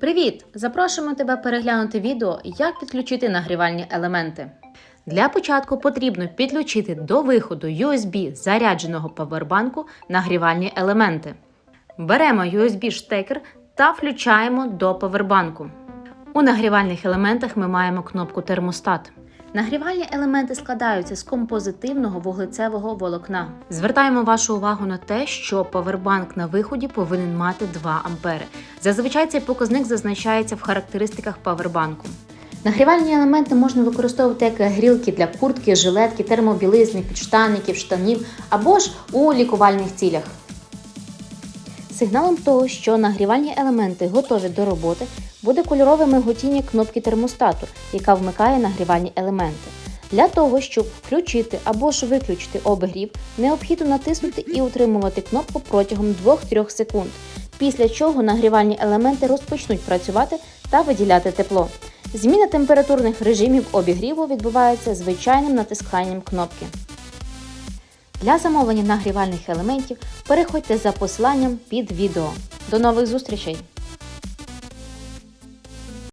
Привіт! Запрошуємо тебе переглянути відео, як підключити нагрівальні елементи. Для початку потрібно підключити до виходу USB зарядженого павербанку нагрівальні елементи. Беремо USB-штекер та включаємо до павербанку. У нагрівальних елементах ми маємо кнопку термостат. Нагрівальні елементи складаються з композитивного вуглецевого волокна. Звертаємо вашу увагу на те, що павербанк на виході повинен мати 2 ампери. Зазвичай цей показник зазначається в характеристиках павербанку. Нагрівальні елементи можна використовувати як грілки для куртки, жилетки, термобілизни, підштанників, штанів або ж у лікувальних цілях. Сигналом того, що нагрівальні елементи готові до роботи, буде кольорове миготіння кнопки термостату, яка вмикає нагрівальні елементи. Для того, щоб включити або ж виключити обігрів, необхідно натиснути і утримувати кнопку протягом 2-3 секунд, після чого нагрівальні елементи розпочнуть працювати та виділяти тепло. Зміна температурних режимів обігріву відбувається звичайним натисканням кнопки. Для замовлення нагрівальних елементів переходьте за посиланням під відео. До нових зустрічей!